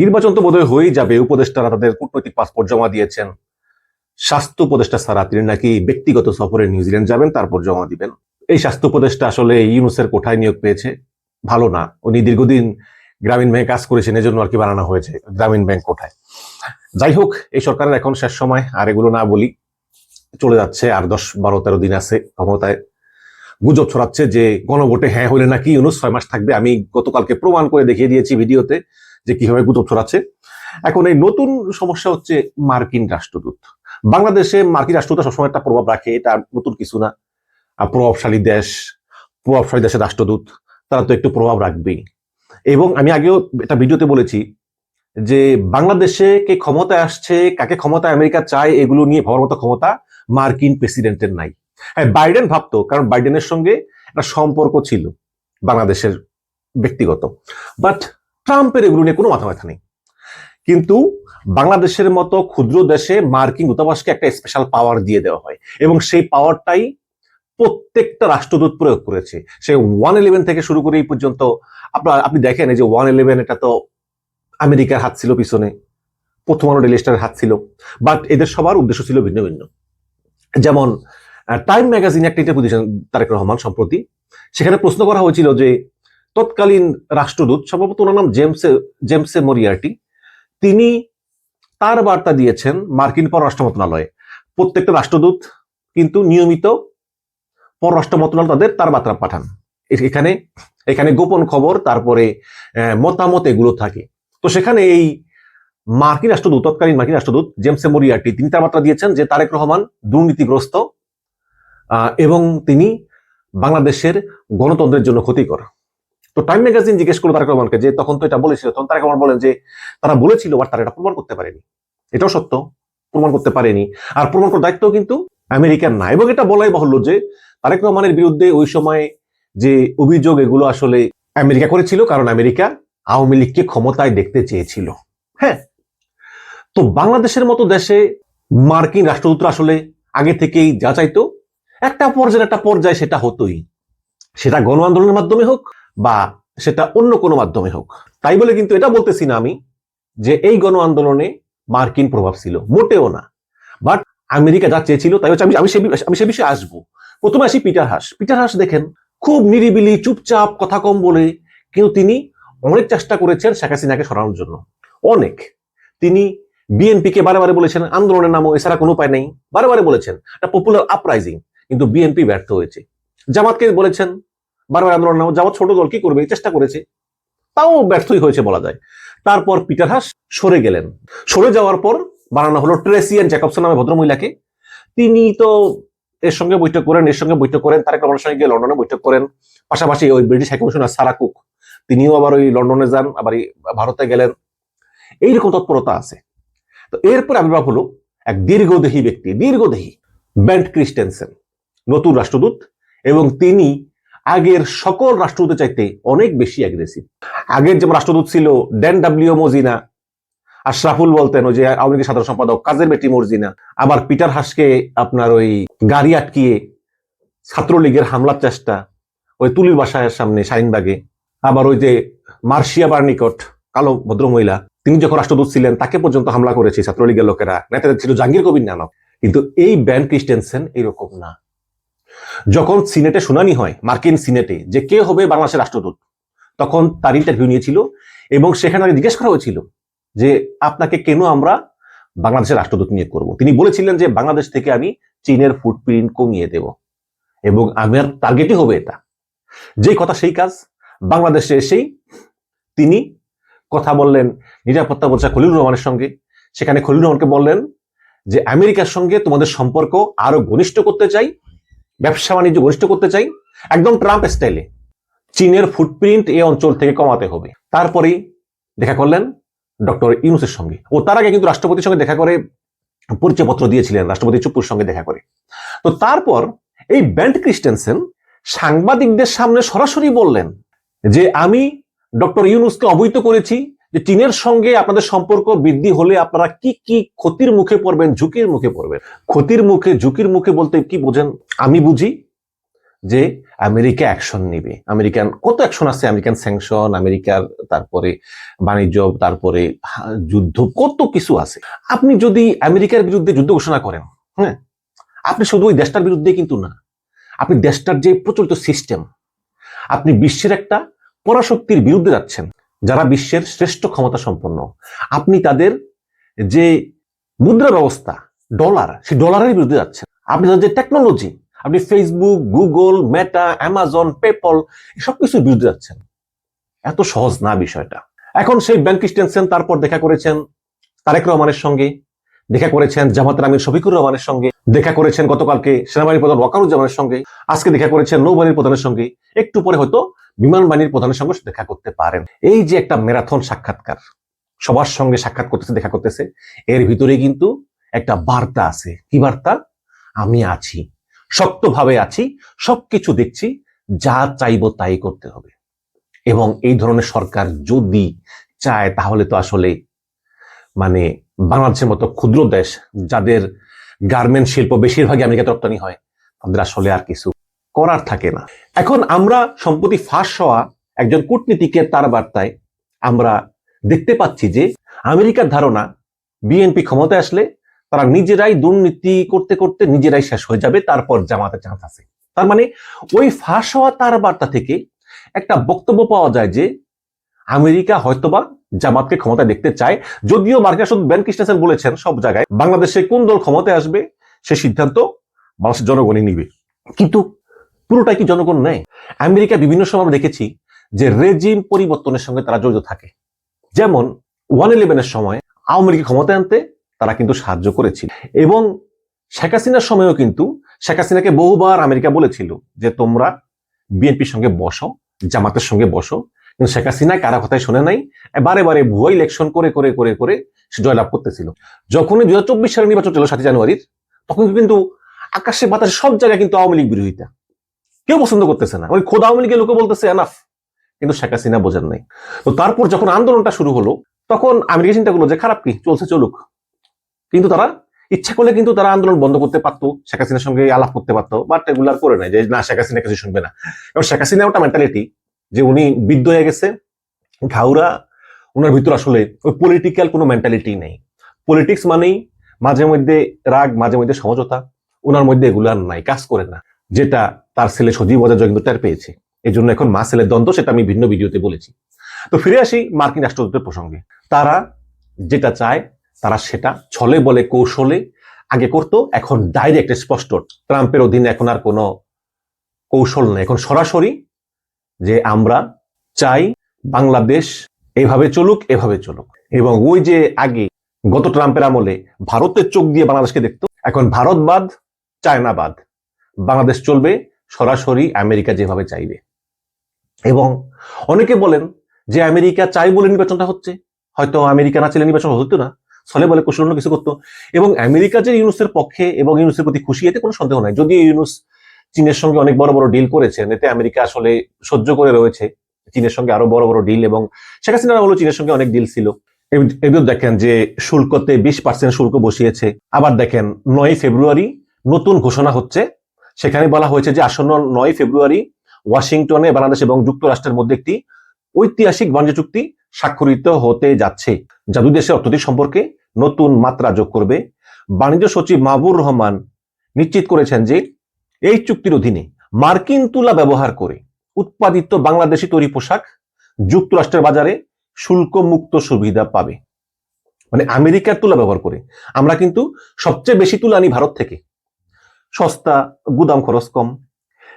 নির্বাচন তো বোধহয় হয়েই যাবে। উপদেষ্টারা তাদের কূটনৈতিক পাসপোর্ট জমা দিয়েছেন। স্বাস্থ্য উপদেষ্টা ছাড়া তিনি নাকি ব্যক্তিগত সফরে নিউজিল্যান্ড যাবেন, তারপর জমা দিবেন। এই স্বাস্থ্য উপদেষ্টা আসলে ইউনুসের কোঠায় নিয়োগ পেয়েছে। ভালো না। উনি দীর্ঘদিন গ্রামীণ ব্যাংক কাজ করেছেন, এজন্য আর কি বানানো হয়েছে গ্রামীণ ব্যাংক কোঠায়। যাই হোক, এই সরকারের এখন শেষ সময়, আর এগুলো না বলি। চলে যাচ্ছে, আর দশ বারো তেরো দিন আছে ক্ষমতায়। গুজব ছড়াচ্ছে যে গণভোটে হ্যাঁ হলে নাকি ইউনুস ছয় মাস থাকবে। আমি গতকালকে প্রমাণ করে দেখিয়ে দিয়েছি ভিডিওতে। যে কীভাবে গুজব ছড়াচ্ছে। এখন এই নতুন সমস্যা হচ্ছে মার্কিন রাষ্ট্রদূত। বাংলাদেশে মার্কিন রাষ্ট্রদূত সবসময় একটা প্রভাব রাখে, এটা নতুন কিছু না। প্রভাবশালী দেশ, প্রভাবশালী দেশের রাষ্ট্রদূত, তারা তো একটু প্রভাব রাখবেই। এবং আমি আগেও একটা ভিডিওতে বলেছি যে বাংলাদেশে কে ক্ষমতায় আসছে, কাকে ক্ষমতায় আমেরিকা চায়, এগুলো নিয়ে ভাবার মতো ক্ষমতা মার্কিন প্রেসিডেন্টের নাই। হ্যাঁ বাইডেন ভাবতো, কারণ বাইডেনের সঙ্গে একটা সম্পর্ক ছিল বাংলাদেশের ব্যক্তিগত। বাট ট্রাম্পের এগুলো নিয়ে কোনো মাথা ব্যথা নেই। কিন্তু বাংলাদেশের মতো ক্ষুদ্র দেশে মার্কিন দূতাবাসকে একটা স্পেশাল পাওয়ার দিয়ে দেওয়া হয় এবং সেই পাওয়ারটাই প্রত্যেকটা রাষ্ট্রদূত প্রয়োগ করেছে। সে ওয়ান ইলেভেন থেকে শুরু করে এই পর্যন্ত আপনার, আপনি দেখেন এই যে ওয়ান ইলেভেন এটা তো আমেরিকার হাত ছিল পিছনে প্রথম আলো ডেলি স্টারের হাত ছিল বাট এদের সবার উদ্দেশ্য ছিল ভিন্ন ভিন্ন। যেমন টাইম ম্যাগাজিন একটা ইন্টারভিউ দিয়েছেন তারেক রহমান সম্প্রতি, সেখানে প্রশ্ন করা হয়েছিল যে তৎকালীন রাষ্ট্রদূত, সম্ভবত ওনার নাম জেমসে জেমসে মরিয়ার্টি, তিনি তার বার্তা দিয়েছেন মার্কিন পররাষ্ট্র মন্ত্রণালয়ে। প্রত্যেকটা রাষ্ট্রদূত কিন্তু নিয়মিত পররাষ্ট্র মন্ত্রণালয় তাদের তার বার্তা পাঠান। এখানে এখানে গোপন খবর, তারপরে মতামত এগুলো থাকে। তো সেখানে এই মার্কিন রাষ্ট্রদূত, তৎকালীন মার্কিন রাষ্ট্রদূত জেমসে মরিয়ার্টি, তিনি তার বার্তা দিয়েছেন যে তারেক রহমান দুর্নীতিগ্রস্ত এবং তিনি বাংলাদেশের গণতন্ত্রের জন্য ক্ষতিকর। তো টাইম ম্যাগাজিন জিজ্ঞেস করল তারেক রহমানকে যে তখন তো এটা বলেছিল, তখন তারেক রহমান বলেন যে তারা বলেছিল আর তারা এটা প্রমাণ করতে পারেনি। এটাও সত্য, প্রমাণ করতে পারেনি। আর প্রমাণ করার দায়িত্ব কিন্তু আমেরিকার না। এবং এটা বলাই বাহুল্য যে তারেক রহমানের বিরুদ্ধে ওই সময় যে অভিযোগ এগুলো আসলে আমেরিকা করেছিল, কারণ আমেরিকা আওয়ামী লীগকে ক্ষমতায় দেখতে চেয়েছিল। হ্যাঁ? তো বাংলাদেশের মতো দেশে মার্কিন রাষ্ট্রদূত আসলে আগে থেকেই যা চাইতো একটা পর্যায়ে একটা পর্যায়ে সেটা হতোই। সেটা গণ আন্দোলনের মাধ্যমে হোক বা সেটা অন্য কোনো মাধ্যমে হোক। তাই বলে কিন্তু এটা বলতেছি না আমি যে এই গণ আন্দোলনে মার্কিন প্রভাব ছিল। মোটেও না। বাট আমেরিকা যা চেয়েছিল, তাই হচ্ছে আমি আমি সে আমি সে বিষয়ে আসব। প্রথমে আসি পিটার হাস। পিটার হাস দেখেন, খুব নিরিবিলি, চুপচাপ, কথা কম বলে কিন্তু তিনি অনেক চেষ্টা করেছেন শেখ হাসিনাকে সরানোর জন্য। অনেক। তিনি বিএনপিকে বারে বারে বলেছেন, আন্দোলনের নামও এছাড়া কোনো উপায় নেই। বারে বারে বলেছেন, একটা পপুলার আপরাইজিং কিন্তু বিএনপি ব্যর্থ হয়েছে। জামাতকে বলেছেন বারবার আন্দোলন জামাত ছোট দল কি করবে চেষ্টা করেছে, তাও ব্যর্থই হয়েছে বলা যায়। তারপর পিটার হাস সরে গেলেন। সরে যাওয়ার পর বানানো হলো ট্রেসিয়ান জ্যাকবসন নামে ভদ্রমহিলাকে। তিনি তো এর সঙ্গে বৈঠক করেন, এর সঙ্গে বৈঠক করেন, তারেক রহমানের সঙ্গে গিয়ে লন্ডনে বৈঠক করেন। পাশাপাশি ওই ব্রিটিশ হাইকমিশনার সারা কুক, তিনিও আবার ওই লন্ডনে যান, আবার ভারতে গেলেন। এইরকম তৎপরতা আছে। তো এরপর আবির্ভাব হলো এক দীর্ঘদেহী ব্যক্তি, দীর্ঘদেহী ব্যান্ড ক্রিস্টেনসেন, নতুন রাষ্ট্রদূত এবং তিনি আগের সকল রাষ্ট্রদূতের চাইতে অনেক বেশি অ্যাগ্রেসিভ আগের যেমন রাষ্ট্রদূত ছিল ড্যান ডাব্লিউ মজিনা আশরাফুল বলতেন, ওই যে আওয়ামী লীগের সাধারণ সম্পাদক কাজের বেটি মর্জিনা। আবার পিটার হাসকে আপনার ওই গাড়ি আটকিয়ে ছাত্রলীগের হামলার চেষ্টা, ওই তুলির বাসায়ের সামনে শাহিনবাগে আবার ওই যে মার্শিয়া বার্নিকট কালো ভদ্রমহিলা, তিনি যখন রাষ্ট্রদূত ছিলেন, তাকে পর্যন্ত হামলা করেছে ছাত্রলীগের লোকেরা। নেতাদের ছিল জাহাঙ্গীর কবির নানক। কিন্তু এই ব্যান ক্রিস্টেনসেন এরকম না। যখন সিনেটে শুনানি হয়, মার্কিন সিনেটে, যে কে হবে বাংলাদেশের রাষ্ট্রদূত, তখন তার ইন্টারভিউ নিয়েছিল এবং সেখানে তাকে জিজ্ঞেস করা হয়েছিল যে, আপনাকে কেন আমরা বাংলাদেশের রাষ্ট্রদূত নিয়োগ করব? তিনি বলেছিলেন যে, বাংলাদেশ থেকে আমি চীনের ফুটপ্রিন্ট কমিয়ে দেব এবং আমার টার্গেটই হবে এটা। যেই কথা সেই কাজ, বাংলাদেশে এসেই তিনি কথা বললেন নিরাপত্তা বলছে খলিলুর রহমানের সঙ্গে। সেখানে খলিলুর রহমানকে বললেন যে, আমেরিকার সঙ্গে তোমাদের সম্পর্ক আরও ঘনিষ্ঠ করতে চাই ব্যবসা বাণিজ্য ঘনিষ্ঠ করতে চাই, একদম ট্রাম্প স্টাইলে চীনের ফুটপ্রিন্ট এই অঞ্চল থেকে কমাতে হবে। তারপরেই দেখা করলেন ডক্টর ইউনুসের সঙ্গে। ও তার আগে কিন্তু রাষ্ট্রপতির সঙ্গে দেখা করে পরিচয়পত্র দিয়েছিলেন, রাষ্ট্রপতি চুপুর সঙ্গে দেখা করে। তো তারপর এই ব্যান্ড ক্রিস্টেনসেন সাংবাদিকদের সামনে সরাসরি বললেন যে, আমি ডক্টর ইউনুসকে অবহিত করেছি যে চীনের সঙ্গে আপনাদের সম্পর্ক বৃদ্ধি হলে আপনারা কি কি ক্ষতির মুখে পড়বেন, ঝুঁকির মুখে পড়বেন? ক্ষতির মুখে, ঝুঁকির মুখে বলতে কি বোঝেন? আমি বুঝি যে আমেরিকা অ্যাকশন নিবে। আমেরিকান, কত অ্যাকশন আছে? আমেরিকান স্যাংশন, আমেরিকার তারপরে বাণিজ্য, তারপরে যুদ্ধ, কত কিছু আছে। আপনি যদি আমেরিকার বিরুদ্ধে যুদ্ধ ঘোষণা করেন হ্যাঁ? আপনি শুধু ওই দেশটার বিরুদ্ধে কিন্তু না। আপনি দেশটার যে প্রচলিত সিস্টেম আপনি বিশ্বের একটা পরাশক্তির বিরুদ্ধে যাচ্ছেন। যারা বিশ্বের শ্রেষ্ঠ ক্ষমতা সম্পন্ন আপনি তাদের যে মুদ্রা ব্যবস্থা, ডলার, সেই ডলারের বিরুদ্ধে যাচ্ছেন। আপনি তাদের যে টেকনোলজি আপনি Facebook Google Meta Amazon PayPal সব কিছুর বিরুদ্ধে যাচ্ছেন। এত সহজ না বিষয়টা। এখন সেই ব্যাংক ক্রিস্টেনসেন তারপর দেখা করেছেন তারেক রহমানের সঙ্গে। দেখা করেছেন জামাতের আমির শফিকুর রহমানের সঙ্গে, দেখা করেছেন গতকালকে সেনাবাহিনী প্রধান ওয়াকারুজ্জামানের সঙ্গে, আজকে দেখা করেছেন নৌবাহিনীর প্রধানের সঙ্গে, একটু পরে হয়তো বিমান বাহিনীর প্রধানের সঙ্গে দেখা করতে পারেন। এই যে একটা ম্যারাথন সাক্ষাৎকার, সবার সঙ্গে সাক্ষাৎ করতেছে, দেখা করতেছে, এর ভিতরে কিন্তু একটা বার্তা আছে। কি বার্তা? আমি আছি, শক্তভাবে আছি, সবকিছু দেখছি, যা চাইব তাই করতে হবে। এবং এই ধরনের সরকার যদি চায়, তাহলে তো আসলে মানে বাংলাদেশের মতো ক্ষুদ্র দেশ যাদের গার্মেন্ট শিল্প বেশিরভাগই আমেরিকাতে রপ্তানি হয়, তাদের আসলে আর কিছু করার থাকে না। এখন আমরা সম্প্রতি ফাঁস হওয়া একজন কূটনীতিকের তার বার্তায় আমরা দেখতে পাচ্ছি যে আমেরিকার ধারণা, বিএনপি ক্ষমতায় আসলে তারা নিজেরাই দুর্নীতি করতে করতে নিজেরাই শেষ হয়ে যাবে, তারপর জামাতে চান্স আছে। তার মানে ওই ফাঁস হওয়া তার বার্তা থেকে একটা বক্তব্য পাওয়া যায় যে আমেরিকা হয়তোবা জামাতকে ক্ষমতায় দেখতে চায়। যদিও মার্কিন শুধু বেন কৃষ্ণসেন বলেছেন সব জায়গায়, বাংলাদেশে কোন দল ক্ষমতায় আসবে সে সিদ্ধান্ত বাংলাদেশের জনগণই নিবে। কিন্তু পুরোটাই কি জনগণ নেয়? আমেরিকা বিভিন্ন সময় আমরা দেখেছি যে রেজিম পরিবর্তনের সঙ্গে তারা জড়িত থাকে। যেমন ওয়ান ইলেভেনের সময় আওয়ামী লীগ ক্ষমতায় আনতে তারা কিন্তু সাহায্য করেছিল। এবং শেখ হাসিনার সময়ও কিন্তু শেখ হাসিনাকে বহুবার আমেরিকা বলেছিল যে তোমরা বিএনপির সঙ্গে বসো, জামাতের সঙ্গে বসো শেখ হাসিনা কারা কথাই শুনে নাই। বারে বারে ভুয়া ইলেকশন করে করে করে করে সে জয়লাভ করতেছিল। যখনই দুই হাজার চব্বিশ সালের নির্বাচন ছিল সাতই জানুয়ারির, তখন কিন্তু আকাশে বাতাসে সব জায়গায় কিন্তু আওয়ামী লীগ বিরোধিতা। কেউ পছন্দ করতেছে না। ওই খোদ আওয়ামী লীগের লোকে বলতেছে এনাফ কিন্তু শেখ হাসিনা বোঝেন নাই। তো তারপর যখন আন্দোলনটা শুরু হলো, তখন আমেরিকা চিন্তা করল যে খারাপ কি, চলছে চলুক। কিন্তু তারা ইচ্ছা করলে কিন্তু তারা আন্দোলন বন্ধ করতে পারতো, শেখ হাসিনার সঙ্গে আলাপ করতে পারতো বাট এগুলো করে নাই যে, না, শেখ হাসিনা কিছু শুনবে না। এবং শেখ হাসিনা ওটা মেন্টালিটি যে উনি বিদ্ধ হয়ে গেছে, ঘাউরা ওনার ভিতর আসলে ওই পলিটিক্যাল কোনো মেন্টালিটি নেই। পলিটিক্স মানেই মাঝে মধ্যে রাগ, মাঝে মধ্যে সমঝোতা ওনার মধ্যে এগুলো আর নাই, কাজ করে না। যেটা তার ছেলে সজীব ওয়াজেদ কিন্তু পেয়েছে। এই জন্য এখন মা ছেলের দ্বন্দ্ব সেটা আমি ভিন্ন ভিডিওতে বলেছি। তো ফিরে আসি মার্কিন রাষ্ট্রদূতের প্রসঙ্গে। তারা যেটা চায়, তারা সেটা ছলে বলে, কৌশলে আগে করতো, এখন ডাইরেক্ট স্পষ্ট। ট্রাম্পের অধীনে এখন আর কোনো কৌশল নেই। এখন সরাসরি যে আমরা চাই বাংলাদেশ এইভাবে চলুক, এভাবে চলুক। এবং ওই যে আগে গত ট্রাম্পের আমলে ভারতের চোখ দিয়ে বাংলাদেশকে দেখতো, এখন ভারত বাদ চায়না বাদ বাংলাদেশ চলবে সরাসরি আমেরিকা যেভাবে চাইবে। এবং অনেকে বলেন যে আমেরিকা চাই বলে নির্বাচনটা হচ্ছে। হয়তো আমেরিকা না চাইলে নির্বাচন হতো না। ফলে বলে কৌশল অন্য কিছু করতো। এবং আমেরিকা যে ইউনুসের পক্ষে এবং ইউনুসের প্রতি খুশি, এতে কোনো সন্দেহ নাই। যদি ইউনুস চীনের সঙ্গে অনেক বড় বড় ডিল করেছেন। এতে আমেরিকা আসলে সহ্য করে রয়েছে। চীনের সঙ্গে আরও বড় বড় ডিল এবং শেখ হাসিনা হলো চীনের সঙ্গে অনেক ডিল ছিল। এবার দেখেন যে শুল্কতে বিশ পার্সেন্ট শুল্ক বসিয়েছে। আবার দেখেন নয় ফেব্রুয়ারি নতুন ঘোষণা হচ্ছে। সেখানে বলা হয়েছে যে আসন্ন নয় ফেব্রুয়ারি ওয়াশিংটনে বাংলাদেশ এবং যুক্তরাষ্ট্রের মধ্যে একটি ঐতিহাসিক বাণিজ্য চুক্তি স্বাক্ষরিত হতে যাচ্ছে। যা দুই দেশের অর্থনৈতিক সম্পর্কে নতুন মাত্রা যোগ করবে। বাণিজ্য সচিব মাহবুর রহমান নিশ্চিত করেছেন যে এই চুক্তির অধীনে মার্কিন তুলা ব্যবহার করে উৎপাদিত বাংলাদেশি তৈরি পোশাক যুক্তরাষ্ট্রের বাজারে শুল্ক মুক্ত সুবিধা পাবে। মানে আমেরিকার তুলা ব্যবহার করে আমরা কিন্তু সবচেয়ে বেশি তুলা আনি ভারত থেকে। সস্তা, গুদাম খরচ কম।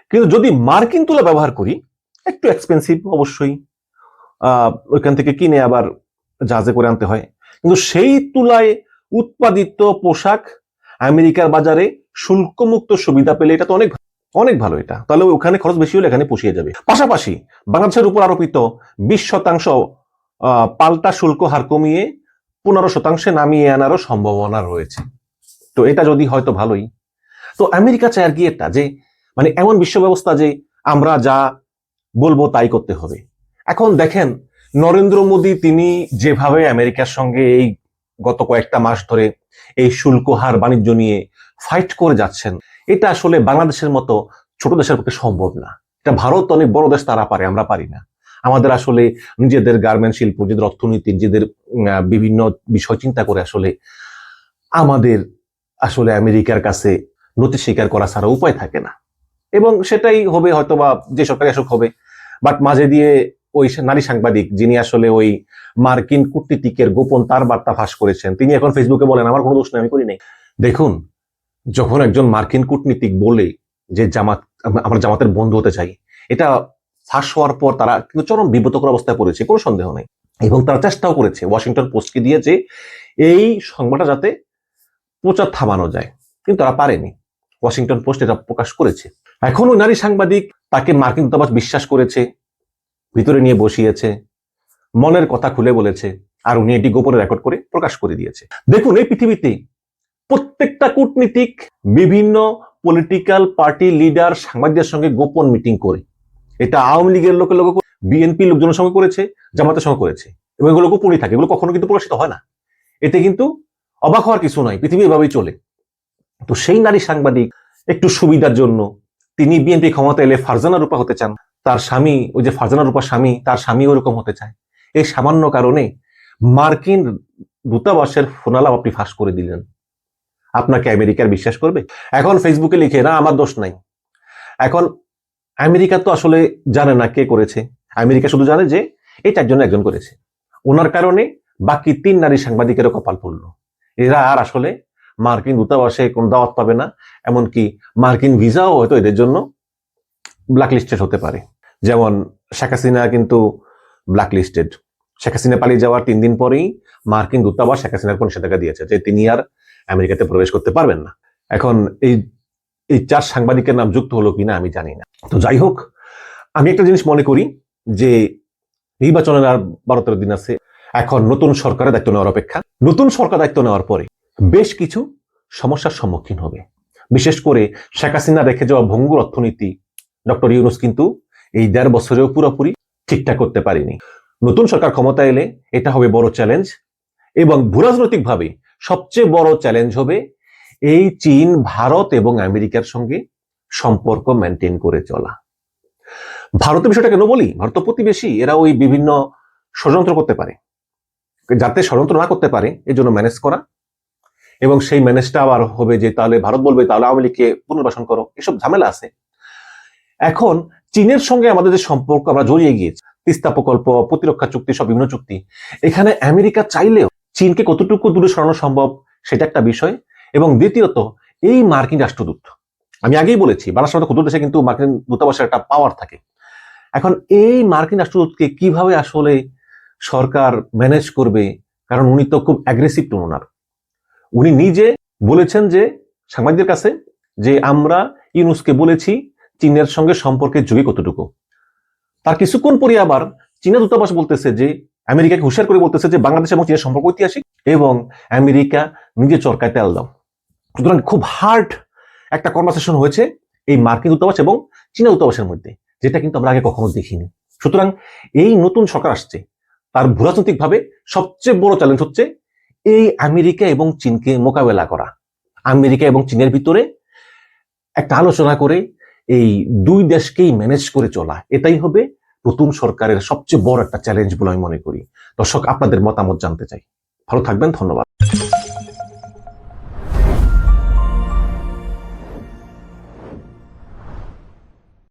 কিন্তু যদি মার্কিন তুলা ব্যবহার করি, একটু এক্সপেন্সিভ অবশ্যই। ওইখান থেকে কিনে আবার জাহাজে করে আনতে হয়। কিন্তু সেই তুলায় উৎপাদিত পোশাক আমেরিকার বাজারে শুল্কমুক্ত সুবিধা পেলে এটা তো অনেক অনেক ভালো এটা। তাহলে ওখানে খরচ বেশি হলে এখানে পুষিয়ে যাবে। পাশাপাশি বাংলাদেশের উপর আরোপিত বিশ শতাংশ পাল্টা শুল্ক হার কমিয়ে পনেরো শতাংশে নামিয়ে আনারও সম্ভাবনা রয়েছে। তো এটা যদি হয়তো ভালোই। তো আমেরিকা চায় আর কি এটা যে মানে এমন বিশ্ব ব্যবস্থা যে আমরা যা বলব তাই করতে হবে। এখন দেখেন, নরেন্দ্র মোদী তিনি যেভাবে আমেরিকার সঙ্গে এই গত কয়েকটা মাস ধরে এই শুল্ক হার বাণিজ্য নিয়ে ফাইট করে যাচ্ছেন। এটা আসলে বাংলাদেশের মতো ছোট দেশের পক্ষে সম্ভব না। এটা ভারত অনেক বড় দেশ, তারা পারে, আমরা পারি না। আমাদের আসলে নিজেদের গার্মেন্ট শিল্প, নিজেদের অর্থনীতি, নিজেদের বিভিন্ন বিষয় চিন্তা করে আসলে আমাদের আসলে আমেরিকার কাছে নথি স্বীকার করা ছাড়া উপায় থাকে না। এবং সেটাই হবে হয়তোবা যে সরকারি আসক হবে। বাট মাঝে দিয়ে ওই নারী সাংবাদিক যিনি আসলে ওই মার্কিন কূটনীতিকের গোপন তার বার্তা ফাঁস করেছেন, তিনি এখন ফেসবুকে বলেন, আমার কোনো দোষ নেই, আমি করি নাই। দেখুন, যখন একজন মার্কিন কূটনীতিক বলে যে জামাত, আমরা জামাতের বন্ধু হতে চাই, এটা ফাঁস হওয়ার পর তারা কিন্তু চরম বিব্রতকর অবস্থায় পড়েছে, কোনো সন্দেহ নেই। এবং তারা চেষ্টাও করেছে ওয়াশিংটন পোস্টকে দিয়ে যে এই সংবাদটা যাতে প্রচার থামানো যায়, কিন্তু তারা পারেনি। ওয়াশিংটন পোস্ট এটা প্রকাশ করেছে। এখন ওই নারী সাংবাদিক তাকে মার্কিন দূতাবাস বিশ্বাস করেছে ভিতরে নিয়ে বসিয়েছে, মনের কথা খুলে বলেছে, আর উনি এটি গোপনে রেকর্ড করে প্রকাশ করে দিয়েছে। দেখুন, এই পৃথিবীতে প্রত্যেকটা কূটনীতিক বিভিন্ন পলিটিক্যাল পার্টি লিডার সাংবাদিকদের সঙ্গে গোপন মিটিং করে। এটা আওয়ামী লীগের লোকের লোক বিএনপি লোকজনের সঙ্গে করেছে, জামাতের সঙ্গে করেছে। এবং এগুলো গোপনই থাকে, এগুলো কখনো কিন্তু প্রকাশিত হয় না। এতে কিন্তু অবাক হওয়ার কিছু নয়, পৃথিবী এভাবেই চলে। তো সেই নারী সাংবাদিক একটু সুবিধার জন্য তিনি বিএনপি ক্ষমতা এলে ফারজানা রূপা হতে চান। তার স্বামী, ওই যে ফারজানা রূপার স্বামী, তার স্বামী ওরকম হতে চায়। এই সামান্য কারণে মার্কিন দূতাবাসের ফোনালাপ আপনি ফাঁস করে দিলেন। আপনাকে আমেরিকার বিশ্বাস করবে? এখন ফেসবুকে লিখে, না, আমার দোষ নাই। এখন আমেরিকা তো আসলে জানে না কে করেছে। আমেরিকা শুধু জানে যে, এই চারজন একজন করেছে। ওনার কারণে বাকি তিন নারী সাংবাদিকেরও কপাল পড়ল। এরা আর আসলে মার্কিন দূতাবাসে কোন দাওয়াত পাবে না, এমনকি মার্কিন ভিসাও হয়তো এদের জন্য ব্ল্যাকলিস্টেড হতে পারে। যেমন শেখ হাসিনা কিন্তু ব্ল্যাকলিস্টেড শেখ হাসিনা পালিয়ে যাওয়ার তিন দিন পরেই মার্কিন দূতাবাস শেখ হাসিনার কোন নিষেধাজ্ঞা দিয়েছে যে তিনি আর আমেরিকাতে প্রবেশ করতে পারবেন না। এখন এই এই চার সাংবাদিকের নাম যুক্ত হলো কিনা আমি জানি না। তো যাই হোক, আমি একটা জিনিস মনে করি যে নির্বাচনের আর বারো তেরো দিন আছে। এখন নতুন সরকারের দায়িত্ব নেওয়ার অপেক্ষা। নতুন সরকার দায়িত্ব নেওয়ার পরে বেশ কিছু সমস্যার সম্মুখীন হবে। বিশেষ করে শেখ হাসিনা রেখে যাওয়া ভঙ্গুর অর্থনীতি ডক্টর ইউনুস কিন্তু এই দেড় বছরেও পুরোপুরি ঠিকঠাক করতে পারেনি। নতুন সরকার ক্ষমতা এলে এটা হবে বড় চ্যালেঞ্জ এবং ভূরাজনৈতিকভাবে সবচেয়ে বড় চ্যালেঞ্জ হবে এই চীন, ভারত এবং আমেরিকার সঙ্গে সম্পর্ক মেনটেন করে চলা। ভারতের বিষয়টা কেন বলি? ভারত প্রতিবেশী, এরা ওই বিভিন্ন ষড়যন্ত্র করতে পারে। যাতে ষড়যন্ত্র না করতে পারে, এর জন্য ম্যানেজ করা। এবং সেই ম্যানেজটা আবার হবে যে তাহলে ভারত বলবে, তাহলে আওয়ামী লীগকে পুনর্বাসন করো। এসব ঝামেলা আছে। এখন চীনের সঙ্গে আমাদের যে সম্পর্ক আমরা জড়িয়ে গিয়েছি, তিস্তা প্রকল্প, প্রতিরক্ষা চুক্তি, সব বিভিন্ন চুক্তি, এখানে আমেরিকা চাইলেও চীনকে কতটুকু দূরে সরানো সম্ভব সেটা একটা বিষয় এবং দ্বিতীয়ত, এই মার্কিন রাষ্ট্রদূত, আমি আগেই বলেছি, বাংলাদেশের ক্ষুদ্র দেশে কিন্তু মার্কিন দূতাবাসের একটা পাওয়ার থাকে। এখন এই মার্কিন রাষ্ট্রদূতকে কীভাবে আসলে সরকার ম্যানেজ করবে, কারণ উনি তো খুব অ্যাগ্রেসিভ টোন ওনার উনি নিজে বলেছেন যে, সাংবাদিকদের কাছে, যে আমরা ইউনুসকে বলেছি চীনের সঙ্গে সম্পর্কের যুগে কতটুকু? তার কিছুক্ষণ পরে আবার চীনা দূতাবাস বলতেছে যে, আমেরিকাকে হুঁশিয়ার করে বলতেছে যে, বাংলাদেশ এবং চীনের সম্পর্ক ঐতিহাসিক এবং আমেরিকা নিজে চরকায় তেল দাও। সুতরাং খুব হার্ড একটা কনভারসেশন হয়েছে এই মার্কিন দূতাবাস এবং চীনা দূতাবাসের মধ্যে, যেটা কিন্তু আমরা আগে কখনো দেখিনি। সুতরাং এই নতুন সরকার আসছে, তার ভূরাজনৈতিকভাবে সবচেয়ে বড় চ্যালেঞ্জ হচ্ছে এই আমেরিকা এবং চীনকে মোকাবেলা করা। আমেরিকা এবং চীনের ভিতরে একটা আলোচনা করে এই দুই দেশকেই ম্যানেজ করে চলা, এটাই হবে নতুন সরকারের সবচেয়ে বড় একটা চ্যালেঞ্জ বলে আমি মনে করি। দর্শক, আপনাদের মতামত জানতে চাই। ভালো থাকবেন, ধন্যবাদ।